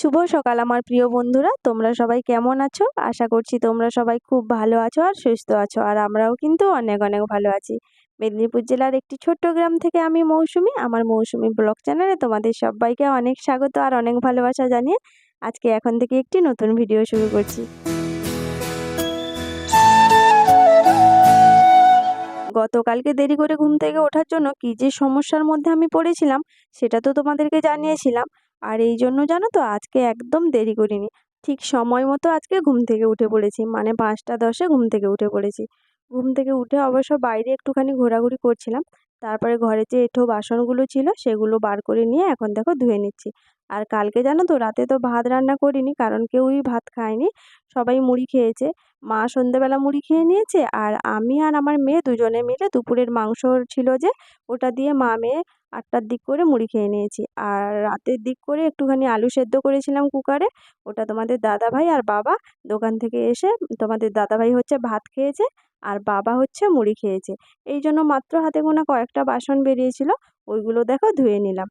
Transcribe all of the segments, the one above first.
শুভ সকাল আমার প্রিয় বন্ধুরা। তোমরা সবাই কেমন আছো? আশা করছি তোমরা সবাই খুব ভালো আছো আর সুস্থ আছো। আর আমরাও কিন্তু অনেক অনেক ভালো আছি। মেদিনীপুর জেলার একটি ছোট্ট গ্রাম থেকে আমি মৌসুমি। আমার মৌসুমি ব্লগ চ্যানেলে তোমাদের সবাইকে অনেক স্বাগত আর অনেক ভালোবাসা জানিয়ে আজকে এখন থেকে একটি নতুন ভিডিও শুরু করছি। গতকালকে দেরি করে ঘুম থেকে ওঠার জন্য কী যে সমস্যার মধ্যে আমি পড়েছিলাম, সেটা তো তোমাদেরকে জানিয়েছিলাম। আর এই জন্য জানো তো আজকে একদম দেরি করিনি। ঠিক সময় মতো আজকে ঘুম থেকে উঠে পড়েছি। মানে পাঁচটা দশে ঘুম থেকে উঠে পড়েছি। ঘুম থেকে উঠে অবশ্য বাইরে একটুখানি ঘোরাঘুরি করছিলাম। তারপরে ঘরে যে এঁঠো বাসনগুলো ছিল সেগুলো বার করে নিয়ে এখন দেখো ধুয়ে নিচ্ছি। আর কালকে জানো তো রাতে তো ভাত রান্না করিনি, কারণ কেউই ভাত খায়নি। সবাই মুড়ি খেয়েছে। মা সন্ধেবেলা মুড়ি খেয়ে নিয়েছে আর আমি আর আমার মেয়ে দুজনে মিলে দুপুরের মাংস ছিল যে ওটা দিয়ে মা মেয়ে আটটার দিক করে মুড়ি খেয়ে নিয়েছি। আর রাতের দিক করে একটুখানি আলু সেদ্ধ করেছিলাম কুকারে, ওটা তোমাদের দাদাভাই আর বাবা দোকান থেকে এসে তোমাদের দাদাভাই হচ্ছে ভাত খেয়েছে আর বাবা হচ্ছে মুড়ি খেয়েছে। এই জন্য মাত্র হাতে গোনা কয়েকটা বাসন বেরিয়েছিল, ওইগুলো দেখো ধুয়ে নিলাম।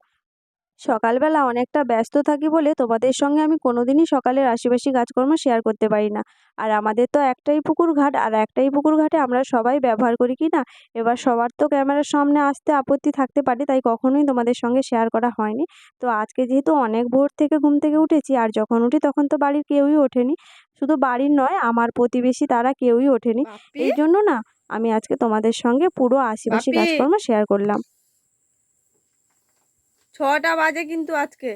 সকালবেলা অনেকটা ব্যস্ত থাকি বলে তোমাদের সঙ্গে আমি কোনোদিনই সকালের আশেপাশি কাজকর্ম শেয়ার করতে পারি না। আর আমাদের তো একটাই পুকুর ঘাট আর একটাই পুকুর ঘাটে আমরা সবাই ব্যবহার করি কি না? এবার সবার তো ক্যামেরার সামনে আসতে আপত্তি থাকতে পারে তাই কখনোই তোমাদের সঙ্গে শেয়ার করা হয়নি। তো আজকে যেহেতু অনেক ভোর থেকে ঘুম থেকে উঠেছি আর যখন উঠি তখন তো বাড়ির কেউই ওঠেনি। শুধু বাড়ির নয় আমার প্রতিবেশী তারা কেউই ওঠেনি। এই জন্য না আমি আজকে তোমাদের সঙ্গে পুরো আশেপাশি কাজকর্ম শেয়ার করলাম। ছটা বাজে কিন্তু আজকে।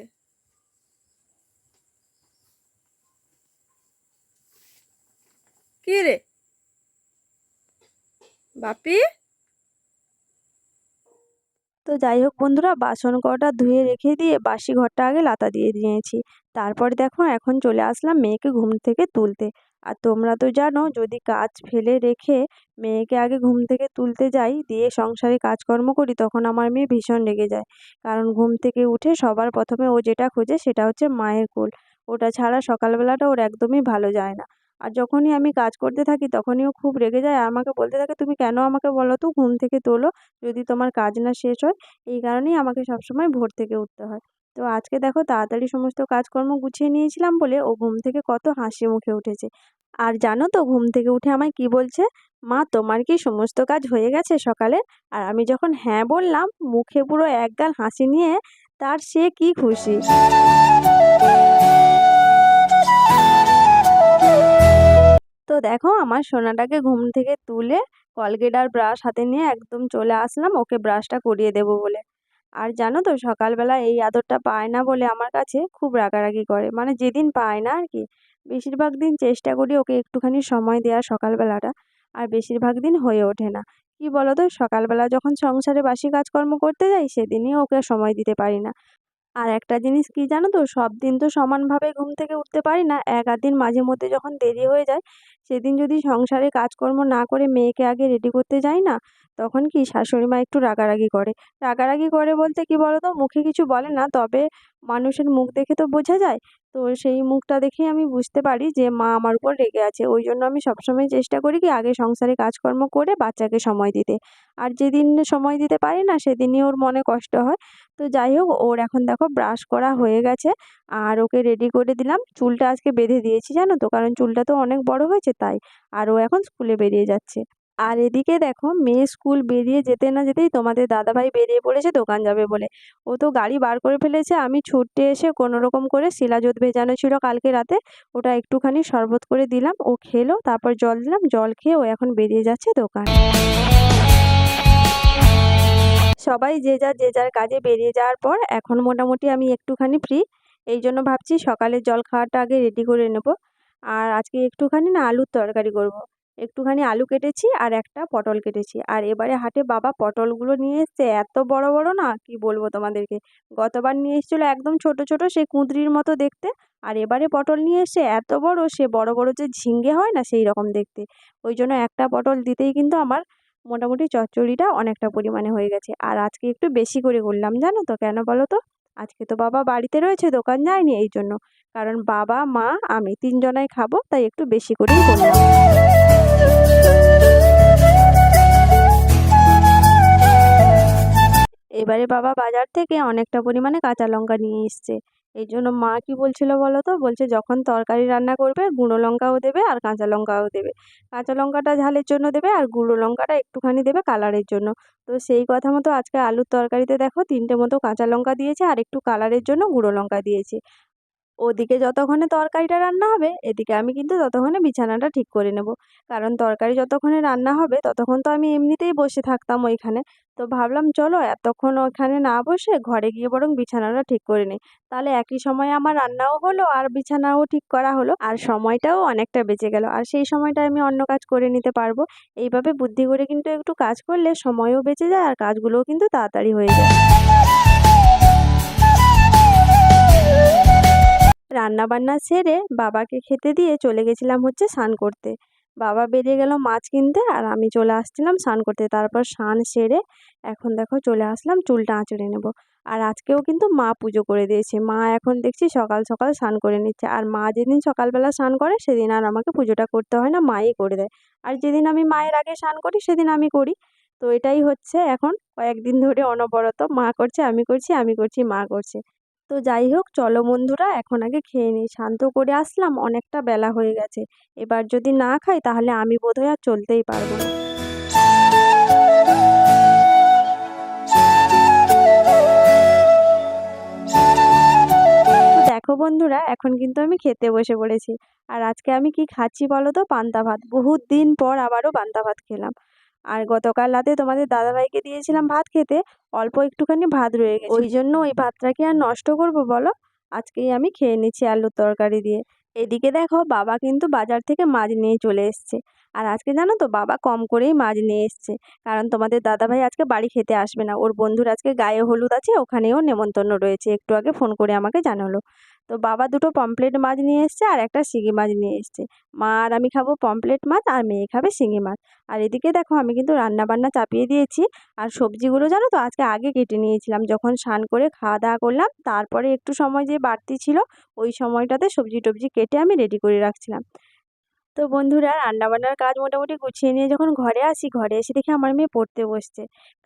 কি রে? বাপি? তো যাই হোক বন্ধুরা, বাসন কটা ধুয়ে রেখে দিয়ে বাসি ঘরটা আগে লাতা দিয়ে দিয়েছি। তারপর দেখো, এখন চলে আসলাম মেয়েকে ঘুম থেকে তুলতে। আর তোমরা তো জানো, যদি কাজ ফেলে রেখে মেয়েকে আগে ঘুম থেকে তুলতে যাই, দিয়ে সংসারে কাজকর্ম করি, তখন আমার মেয়ে ভীষণ রেগে যায়। কারণ ঘুম থেকে উঠে সবার প্রথমে ও যেটা খোঁজে সেটা হচ্ছে মায়ের কোল। ওটা ছাড়া সকালবেলাটা ওর একদমই ভালো যায় না। আর যখনই আমি কাজ করতে থাকি, তখনই ও খুব রেগে যায় আর আমাকে বলতে থাকে, তুমি কেন আমাকে বলো তো, ঘুম থেকে তোলো। যদি তোমার কাজ না শেষ হয়, এই কারণেই আমাকে সবসময় ভোর থেকে উঠতে হয়। তো আজকে দেখো তাড়াতাড়ি সমস্ত কাজকর্ম গুছিয়ে নিয়েছিলাম বলে ও ঘুম থেকে কত হাসি মুখে উঠেছে। আর জানো তো ঘুম থেকে উঠে আমায় কি বলছে? মা, তোমার কি সমস্ত কাজ হয়ে গেছে সকালে? আর আমি যখন হ্যাঁ বললাম, মুখে পুরো একগাল হাসি নিয়ে, তার সে কি খুশি? তো দেখো আমার সোনাটাকে ঘুম থেকে তুলে কলগেট আর ব্রাশ হাতে নিয়ে একদম চলে আসলাম। ওকে ব্রাশটা করিয়ে দেবো বলে। আর জানো তো, সকালবেলা এই আদরটা পায় না বলে আমার কাছে খুব রাগারাগি করে। মানে যেদিন পায় না আর কি বেশিরভাগ দিন চেষ্টা করি ওকে একটুখানি সময় দেওয়ার সকালবেলাটা। আর বেশিরভাগ দিন হয়ে ওঠে না। কি তো সকালবেলা যখন সংসারে বাসি কাজকর্ম করতে যাই, সেদিনই ওকে সময় দিতে পারি না। আর একটা জিনিস কি জানো তো, সব দিন তো সমানভাবে ঘুম থেকে উঠতে পারি না। এক আধ দিন মাঝে মধ্যে যখন দেরি হয়ে যায়, সেদিন যদি সংসারে কাজকর্ম না করে মেয়েকে আগে রেডি করতে যাই না তখন কি শাশুড়ি মা একটু রাগারাগি করে? রাগারাগি করে বলতে কি বলো তো মুখে কিছু বলে না, তবে মানুষের মুখ দেখে তো বোঝা যায়। তো সেই মুখটা দেখেই আমি বুঝতে পারি যে মা আমার উপর রেগে আছে। ওই জন্য আমি সবসময় চেষ্টা করি কি আগে সংসারে কাজকর্ম করে বাচ্চাকে সময় দিতে। আর যেদিন সময় দিতে পারি না, সেদিনই ওর মনে কষ্ট হয়। তো যাই হোক, ওর এখন দেখো ব্রাশ করা হয়ে গেছে। আর ওকে রেডি করে দিলাম। চুলটা আজকে বেঁধে দিয়েছি, জানো তো? কারণ চুলটা তো অনেক বড় হয়েছে, তাই। আর ও এখন স্কুলে বেরিয়ে যাচ্ছে। আর এদিকে দেখো মেয়ে স্কুল বেরিয়ে যেতে না যেতেই তোমাদের দাদাভাই বেরিয়ে পড়েছে, দোকান যাবে বলে ও তো গাড়ি বার করে ফেলেছে, আমি ছুটে এসে কোনো রকম করে শিলাজোত ভেজানো ছিল কালকে রাতে, ওটা একটুখানি শরবত করে দিলাম, ও খেলো, তারপর জল দিলাম, জল খেয়ে ও এখন বেরিয়ে যাচ্ছে দোকান সবাই যে যার যে যার কাজে বেরিয়ে যাওয়ার পর এখন মোটামুটি আমি একটুখানি ফ্রি এই জন্য ভাবছি সকালের জল খাওয়াটা আগে রেডি করে নেব, আর আজকে একটুখানি না আলুর তরকারি করব। একটুখানি আলু কেটেছি আর একটা পটল কেটেছি। আর এবারে হাটে বাবা পটলগুলো নিয়ে এসছে, এত বড় বড় না? কি বলব তোমাদেরকে? গতবার নিয়ে এসেছিল একদম ছোট ছোট সেই কুঁদরির মতো দেখতে। আর এবারে পটল নিয়ে এসছে, এত বড়, সে বড় বড় যে ঝিঙ্গে হয় না সেই রকম দেখতে। ওই জন্য একটা পটল দিতেই কিন্তু আমার মোটামুটি চচ্চড়িটা অনেকটা পরিমাণে হয়ে গেছে। আর আজকে একটু বেশি করে করলাম, জানো তো? কেন বলো তো? আজকে তো বাবা বাড়িতে রয়েছে, দোকান যায়নি এই জন্য। কারণ বাবা, মা, আমি তিনজনাই খাব, তাই একটু বেশি করেই করলাম। এবারে বাবা বাজার থেকে অনেকটা পরিমাণে কাঁচা লঙ্কা নিয়ে এসছে। এই জন্য মা কী বলছিল বলো তো? বলছে যখন তরকারি রান্না করবে, গুঁড়ো লঙ্কাও দেবে আর কাঁচা লঙ্কাও দেবে। কাঁচা লঙ্কাটা ঝালের জন্য দেবে আর গুঁড়ো লঙ্কাটা একটুখানি দেবে কালারের জন্য। তো সেই কথা মতো আজকে আলুর তরকারিতে দেখো তিনটে মতো কাঁচা লঙ্কা দিয়েছে আর একটু কালারের জন্য গুঁড়ো লঙ্কা দিয়েছি। ওদিকে যতক্ষণে তরকারিটা রান্না হবে, এদিকে আমি কিন্তু ততক্ষণে বিছানাটা ঠিক করে নেব। কারণ তরকারি যতক্ষণে রান্না হবে, ততক্ষণ তো আমি এমনিতেই বসে থাকতাম ওইখানে। তো ভাবলাম, চলো এতক্ষণ ওখানে না বসে ঘরে গিয়ে বরং বিছানাটা ঠিক করে নিই। তাহলে একই সময়ে আমার রান্নাও হলো আর বিছানাও ঠিক করা হলো আর সময়টাও অনেকটা বেঁচে গেল। আর সেই সময়টা আমি অন্য কাজ করে নিতে পারব। এইভাবে বুদ্ধি করে কিন্তু একটু কাজ করলে সময়ও বেঁচে যায় আর কাজগুলোও কিন্তু তাড়াতাড়ি হয়ে যায়। রান্না বান্না সেরে বাবাকে খেতে দিয়ে চলে গেছিলাম হচ্ছে স্নান করতে। বাবা বেরিয়ে গেল মাছ কিনতে আর আমি চলে আসছিলাম স্নান করতে। তারপর স্নান সেরে এখন দেখো চলে আসলাম চুলটা আঁচড়ে নেব। আর আজকেও কিন্তু মা পুজো করে দিয়েছে। মা এখন দেখছি সকাল সকাল স্নান করে নিচ্ছে। আর মা যেদিন সকালবেলা স্নান করে সেদিন আর আমাকে পুজোটা করতে হয় না, মাই করে দেয়। আর যেদিন আমি মায়ের আগে স্নান করি সেদিন আমি করি। তো এটাই হচ্ছে এখন কয়েকদিন ধরে অনবরত মা করছে, আমি করছি আমি করছি, মা করছে। তো যাই হোক, চলো বন্ধুরা, এখন আগে খেয়ে নিই। শান্ত করে আসলাম, অনেকটা বেলা হয়ে গেছে। এবার যদি না খাই, তাহলে আমি বোধহয় আর চলতেই পারব না। দেখো বন্ধুরা, এখন কিন্তু আমি খেতে বসে পড়েছি। আর আজকে আমি কি খাচ্ছি বলো তো? পান্তা ভাত। বহুত দিন পর আবারও পান্তা ভাত খেলাম। আর গতকাল রাতে তোমাদের দাদাভাইকে দিয়েছিলাম ভাত খেতে অল্প একটুখানি ভাত রয়ে গেছে। ওই জন্য ওই ভাতটা কি আর নষ্ট করব বলো? আজকেই আমি খেয়ে নিচ্ছি আলুর তরকারি দিয়ে। এদিকে দেখো বাবা কিন্তু বাজার থেকে মাছ নিয়ে চলে এসছে। আর আজকে জানো তো বাবা কম করেই মাছ নিয়ে এসছে। কারণ তোমাদের দাদাভাই আজকে বাড়ি খেতে আসবে না। ওর বন্ধুর আজকে গায়ে হলুদ আছে ওখানেও নেমন্তন্ন রয়েছে। একটু আগে ফোন করে আমাকে জানালো। তো বাবা দুটো পমপ্লেট মাছ নিয়ে এসছে আর একটা শিঙি মাছ নিয়ে এসছে। মা আর আমি খাব পমপ্লেট মাছ আর মেয়ে খাবে শিঙি মাছ। আর এদিকে দেখো আমি কিন্তু রান্না বান্না চাপিয়ে দিয়েছি। আর সবজিগুলো জানো তো আজকে আগে কেটে নিয়েছিলাম। যখন স্নান করে খাওয়া দাওয়া করলাম, তারপরে একটু সময় যে বাড়তি ছিল, ওই সময়টাতে সবজি টবজি কেটে আমি রেডি করে রাখছিলাম। তো বন্ধুরা রান্নাবান্নার কাজ মোটামুটি গুছিয়ে নিয়ে যখন ঘরে আসি, ঘরে এসে দেখি আমার মেয়ে পড়তে বসছে।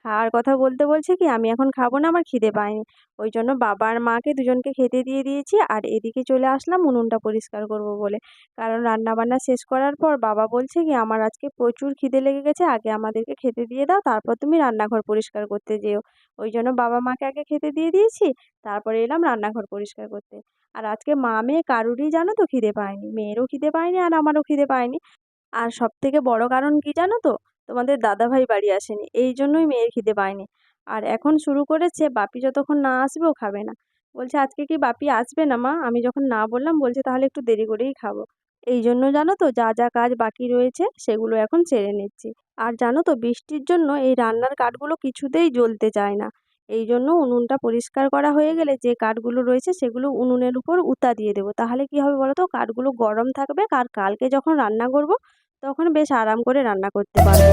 খাওয়ার কথা বলতে বলছে কি, আমি এখন খাব না, আমার খিদে পায়নি। ওই জন্য বাবা আর মাকে দুজনকে খেতে দিয়ে দিয়েছি আর এদিকে চলে আসলাম উনুনটা পরিষ্কার করব বলে। কারণ রান্নাবান্না শেষ করার পর বাবা বলছে কি, আমার আজকে প্রচুর খিদে লেগে গেছে, আগে আমাদেরকে খেতে দিয়ে দাও, তারপর তুমি রান্নাঘর পরিষ্কার করতে যেও। ওই জন্য বাবা মাকে আগে খেতে দিয়ে দিয়েছি, তারপরে এলাম রান্নাঘর পরিষ্কার করতে। আর আজকে মা মেয়ে কারুরই জানো তো খিদে পায়নি, মেয়েরও খিদে পায়নি আর আমারও খিদে পায়নি। আর সব থেকে বড় কারণ কি জানো তো? তোমাদের দাদাভাই বাড়ি আসেনি, এই জন্যই মেয়ের খিদে পায়নি। আর এখন শুরু করেছে, বাপি যতক্ষণ না আসবেও খাবে না। বলছে, আজকে কি বাপি আসবে না মা? আমি যখন না বললাম, বলছে, তাহলে একটু দেরি করেই খাব। এই জন্য জানো তো, যা যা কাজ বাকি রয়েছে, সেগুলো এখন সেরে নিচ্ছি। আর জানো তো, বৃষ্টির জন্য এই রান্নার কাঠগুলো কিছুতেই জ্বলতে চায় না। এই জন্য উনুনটা পরিষ্কার করা হয়ে গেলে যে কাঠগুলো রয়েছে সেগুলো উনুনের উপর উতা দিয়ে দেবো। তাহলে কি হবে বলো তো কাঠগুলো গরম থাকবে আর কালকে যখন রান্না করব তখন বেশ আরাম করে রান্না করতে পারব।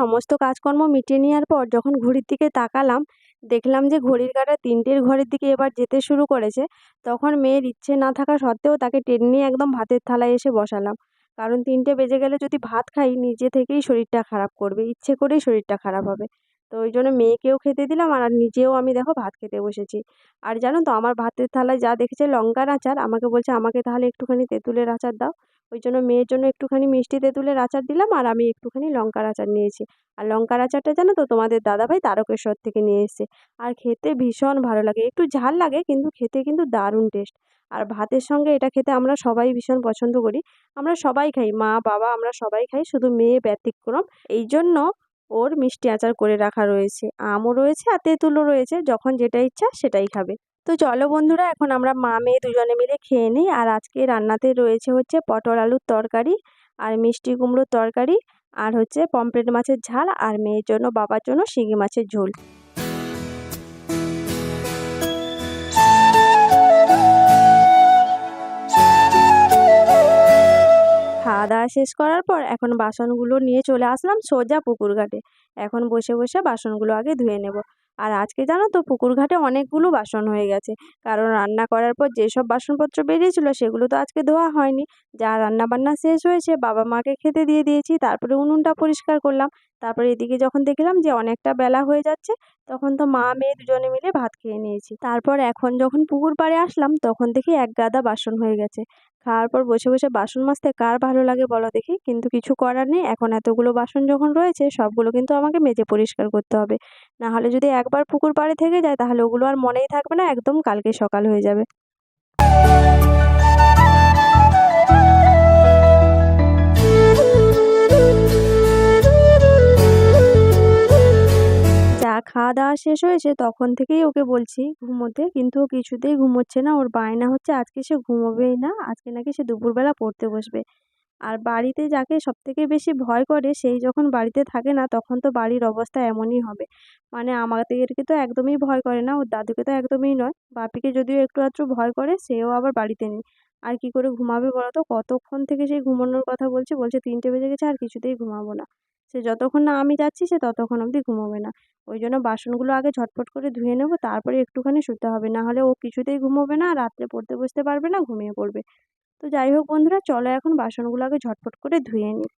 সমস্ত কাজকর্ম মিটিয়ে নেওয়ার পর যখন ঘড়ির দিকে তাকালাম দেখলাম যে ঘড়ির কাঁটা তিনটের ঘরের দিকে এবার যেতে শুরু করেছে। তখন মেয়ের ইচ্ছে না থাকা সত্ত্বেও তাকে টেনে নিয়ে একদম ভাতের থালায় এসে বসালাম। কারণ তিনটে বেজে গেলে যদি ভাত খাই, নিজে থেকেই শরীরটা খারাপ করবে। ইচ্ছে করেই শরীরটা খারাপ হবে। তো ওই জন্য মেয়েকেও খেতে দিলাম আর নিজেও আমি দেখো ভাত খেতে বসেছি। আর জানো তো আমার ভাতের থালায় যা দেখেছে লঙ্কার আচার, আমাকে বলছে আমাকে তাহলে একটুখানি তেঁতুলের আচার দাও। ওই জন্য মেয়ের জন্য একটুখানি মিষ্টি তেঁতুলের আচার দিলাম আর আমি একটুখানি লঙ্কার আচার নিয়েছি। আর লঙ্কার আচারটা জানো তো তোমাদের দাদাভাই তারকেশ্বর থেকে নিয়ে এসেছে। আর খেতে ভীষণ ভালো লাগে। একটু ঝাল লাগে কিন্তু খেতে কিন্তু দারুণ টেস্ট আর ভাতের সঙ্গে এটা খেতে আমরা সবাই ভীষণ পছন্দ করি। আমরা সবাই খাই, মা, বাবা আমরা সবাই খাই, শুধু মেয়ে ব্যতিক্রম। এই জন্য ওর মিষ্টি আচার করে রাখা রয়েছে। আমও রয়েছে আর তেঁতুলও রয়েছে। যখন যেটা ইচ্ছা সেটাই খাবে। তো চলো বন্ধুরা, এখন আমরা মা মেয়ে দুজনে মিলে খেয়ে নিই। আর আজকে রান্নাতে রয়েছে হচ্ছে পটল আলুর তরকারি আর মিষ্টি কুমড়োর তরকারি আর হচ্ছে পমফ্রেট মাছের ঝাল আর মেয়ের জন্য, বাবার জন্য শিঙি মাছের ঝোল। খাওয়া দাওয়া শেষ করার পর এখন বাসনগুলো নিয়ে চলে আসলাম সোজা পুকুর ঘাটে। এখন বসে বসে বাসনগুলো আগে ধুয়ে নেব। আর আজকে জানো তো পুকুর ঘাটে অনেকগুলো বাসন হয়ে গেছে। কারণ রান্না করার পর যেসব বাসনপত্র বেরিয়েছিল সেগুলো তো আজকে ধোয়া হয়নি। যা রান্না বান্না শেষ হয়েছে, বাবা মাকে খেতে দিয়ে দিয়েছি, তারপরে উনুনটা পরিষ্কার করলাম। তারপরে এদিকে যখন দেখলাম যে অনেকটা বেলা হয়ে যাচ্ছে, তখন তো মা, মেয়ে দুজনে মিলে ভাত খেয়ে নিয়েছি। তারপর এখন যখন পুকুর পাড়ে আসলাম, তখন দেখি এক গাদা বাসন হয়ে গেছে। খাওয়ার পর বসে বসে বাসন মাজতে কার ভালো লাগে বলো দেখি? কিন্তু কিছু করার নেই। এখন এতগুলো বাসন যখন রয়েছে, সবগুলো কিন্তু আমাকে মেজে পরিষ্কার করতে হবে। না হলে যদি একবার পুকুর পাড়ে থেকে যায়, তাহলে ওগুলো আর মনেই থাকবে না, একদম কালকে সকাল হয়ে যাবে। খাওয়া দাওয়া শেষ হয়েছে তখন থেকেই ওকে বলছি ঘুমোতে, কিন্তু ও কিছুতেই ঘুমোচ্ছে না। ওর বায়না হচ্ছে আজকে সে ঘুমোবেই না, আজকে নাকি সে দুপুরবেলা পড়তে বসবে। আর বাড়িতে যাকে সবথেকে বেশি ভয় করে সেই যখন বাড়িতে থাকে না তখন তো বাড়ির অবস্থা এমনই হবে। মানে আমাদেরকে তো একদমই ভয় করে না, ওর দাদুকে তো একদমই নয়। বাপিকে যদিও একটু আধটু ভয় করে, সেও আবার বাড়িতে নেই। আর কি করে ঘুমাবে বলো তো? কতক্ষণ থেকে সেই ঘুমানোর কথা বলছে? বলছে তিনটে বেজে গেছে আর কিছুতেই ঘুমাবো না। সে যতক্ষণ না আমি যাচ্ছি, সে ততক্ষণ অবধি ঘুমোবে না। ওই জন্য বাসনগুলো আগে ঝটপট করে ধুয়ে নেব, তারপরে একটুখানি শুতে হবে। না হলে ও কিছুতেই ঘুমোবে না, রাত্রে পড়তে বসতে পারবে না, ঘুমিয়ে পড়বে। তো যাই হোক বন্ধুরা, চলো এখন বাসনগুলো আগে ঝটপট করে ধুয়ে নিই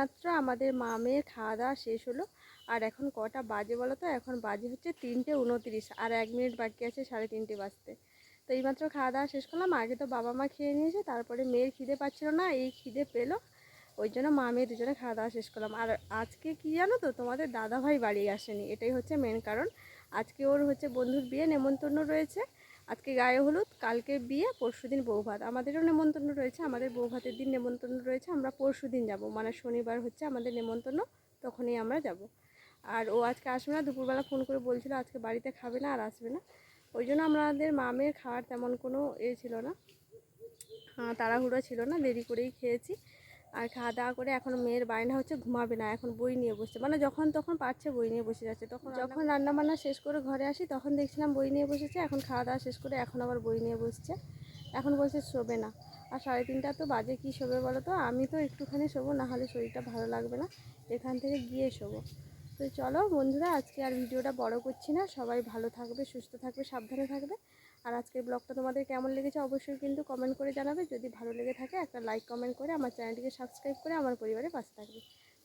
এইমাত্র আমাদের মা মেয়ের খাওয়া দাওয়া শেষ হলো। আর এখন কটা বাজে বলো তো? এখন বাজে হচ্ছে তিনটে উনত্রিশ আর এক মিনিট বাকি আছে সাড়ে তিনটে বাজতে। তো এইমাত্র খাওয়া দাওয়া শেষ করলাম। আগে তো বাবা মা খেয়ে নিয়েছে, তারপরে মেয়ের খিদে পাচ্ছিল না, এই খিদে পেল। ওই জন্য মা মেয়ে দুজনে খাওয়া দাওয়া শেষ করলাম। আর আজকে কি জানো তো? তোমাদের দাদাভাই বাড়ি আসেনি। এটাই হচ্ছে মেন কারণ। আজকে ওর হচ্ছে বন্ধুর বিয়ে, নেমন্তন্ন রয়েছে। আজকে গায়ে হলুদ, কালকে বিয়ে, পরশু দিন বৌভাত। আমাদেরও নেমন্তন্ন রয়েছে, আমাদের বৌভাতের দিন নেমন্তন্ন রয়েছে, আমরা পরশু দিন যাব। মানে শনিবার হচ্ছে আমাদের নেমন্তন্ন, তখনই আমরা যাব। আর ও আজকে আসবে না, দুপুরবেলা ফোন করে বলছিল আজকে বাড়িতে খাবে না, আর আসবে না। ওই জন্য আমাদের মামের খাওয়ার তেমন কোনো এ ছিল না। তাড়াহুড়ো ছিল না, দেরি করেই খেয়েছি। আর খাওয়া দাওয়া করে এখন মেয়ের বায়না হচ্ছে ঘুমাবে না এখন বই নিয়ে বসছে। মানে যখন তখন পারছে বই নিয়ে বসে যাচ্ছে। তখন যখন রান্না বান্না শেষ করে ঘরে আসি তখন দেখছিলাম বই নিয়ে বসেছে এখন খাওয়া দাওয়া শেষ করে এখন আবার বই নিয়ে বসছে। এখন বলছে শোবে না। আর সাড়ে তিনটা তো বাজে কি শোবে বলো তো? আমি তো একটুখানি শোবো নাহলে শরীরটা ভালো লাগবে না। এখান থেকে গিয়ে শোবো। তো চলো বন্ধুরা আজকে আর ভিডিওটা বড় করছি না। সবাই ভালো থাকবে সুস্থ থাকবে সাবধানে থাকবে। আর আজকের ব্লগটা তোমাদের কেমন লেগেছে অবশ্যই কিন্তু কমেন্ট করে জানাবে। যদি ভালো লেগে থাকে, একটা লাইক কমেন্ট করে আমার চ্যানেলটিকে সাবস্ক্রাইব করে আমার পরিবারের পাশে থাকবে।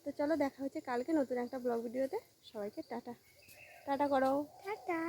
তো চলো দেখা হচ্ছে কালকে নতুন একটা ব্লগ ভিডিওতে সবাইকে টাটা। টাটা করো। টাটা।